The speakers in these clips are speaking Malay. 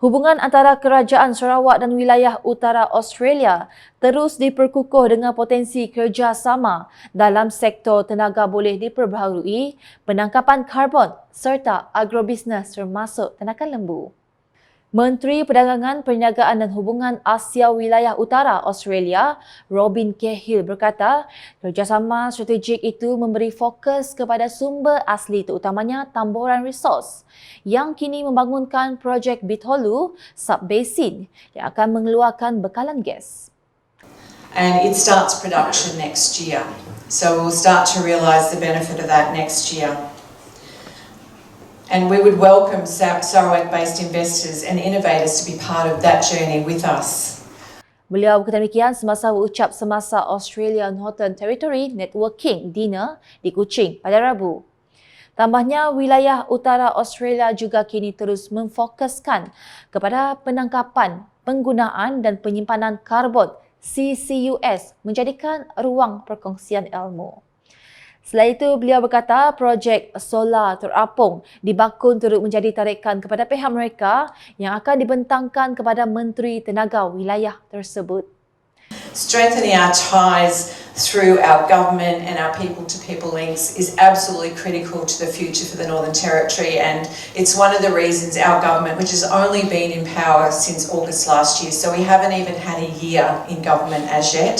Hubungan antara Kerajaan Sarawak dan wilayah utara Australia terus diperkukuh dengan potensi kerjasama dalam sektor tenaga boleh diperbaharui, penangkapan karbon serta agrobisnes termasuk tanakan lembu. Menteri Perdagangan, Perniagaan dan Hubungan Asia Wilayah Utara Australia, Robin Cahill berkata, kerjasama strategik itu memberi fokus kepada sumber asli terutamanya tamburan resos yang kini membangunkan projek Bitolu Subbasin yang akan mengeluarkan bekalan gas. and it starts production next year. So we'll start to realise the benefit of that next year. And we would welcome Sar- Sarawak-based investors and innovators to be part of that journey with us. Beliau berkata demikian semasa berucap semasa Australian Northern Territory Networking Dinner di Kuching pada Rabu. Tambahnya, wilayah utara Australia juga kini terus memfokuskan kepada penangkapan, penggunaan dan penyimpanan karbon CCUS menjadikan ruang perkongsian ilmu. Selain itu, beliau berkata projek solar terapung di Bakun turut menjadi tarikan kepada pihak mereka yang akan dibentangkan kepada Menteri Tenaga wilayah tersebut. Strengthening our ties through our government and our people-to-people links is absolutely critical to the future for the Northern Territory and it's one of the reasons our government, which has only been in power since August last year, so we haven't even had a year in government as yet,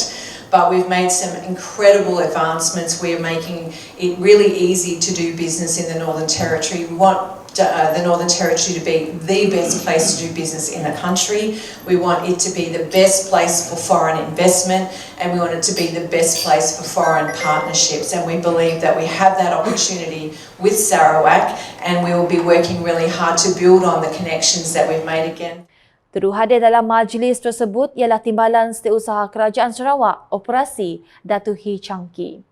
but we've made some incredible advancements. We're making it really easy to do business in the Northern Territory. We want uh, the Northern Territory to be the best place to do business in the country. We want it to be the best place for foreign investment and we want it to be the best place for foreign partnerships. And we believe that we have that opportunity with Sarawak and we will be working really hard to build on the connections that we've made again. Turut hadir dalam majlis tersebut ialah Timbalan Setiausaha Kerajaan Sarawak, Operasi Datuhi Changki.